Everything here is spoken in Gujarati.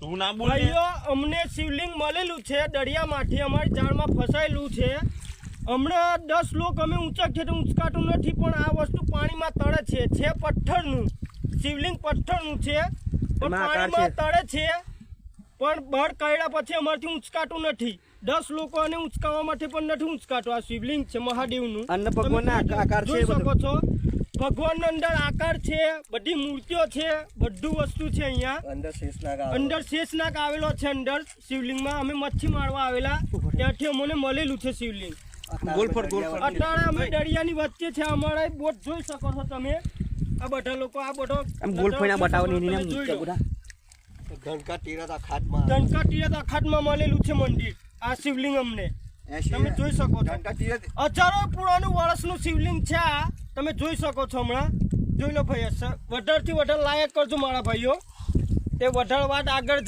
તું ના બોલ. ભાઈઓ અમને શિવલિંગ મળેલું છે દરિયામાંથી અમારી જાળમાં ફસાયેલું છે. હમણાં દસ લોક અમે ઊંચા છે તો ઊંચકાતું નથી પણ આ વસ્તુ પાણીમાં તળે છે. છે પથ્થરનું. શિવલિંગ પથ્થરનું છે પણ પાણીમાં તળે છે. પણ બળ કાઢ્યા પછી અમારથી ઊંચકાતું નથી. દસ લોકોને ઊંચકાવા માટે પણ નથી ઊંચકાતું. આ શિવલિંગ છે મહાદેવનું. જોઈ-. શકો છો. ભગવાનનો અંદર આકાર છે બધી મૂર્તિઓ છે બધું વસ્તુ છે અહીંયા. અંદર શેષનાગ અંદર શેષનાગ આવેલો છે અંદર. શિવલિંગમાં અમે મચ્છી મારવા આવેલા. ત્યાંથી અમને મળેલું છે શિવલિંગ. અત્યારે અમે દરિયાની વચ્ચે છે અમારે બોટ જોઈ શકો છો તમે. આ બધા લોકો આ બધો આમ ગોલફરના બતાવો ને એની તમે જોઈ લો. ઘનકા તીરથ ખાટમાં. ધનકા તીરથ અખાતમાં મળેલું છે મંદિર. આ શિવલિંગ અમને. તમે જોઈ શકો છો. હજારો પુરાણું વર્ષનું શિવલિંગ છે આ. તમે જોઈ શકો છો હમણાં. જોઈ લો ભાઈ વધારથી વધારે લાયક કરજો મારા ભાઈઓ. તે વધારે વાત આગળ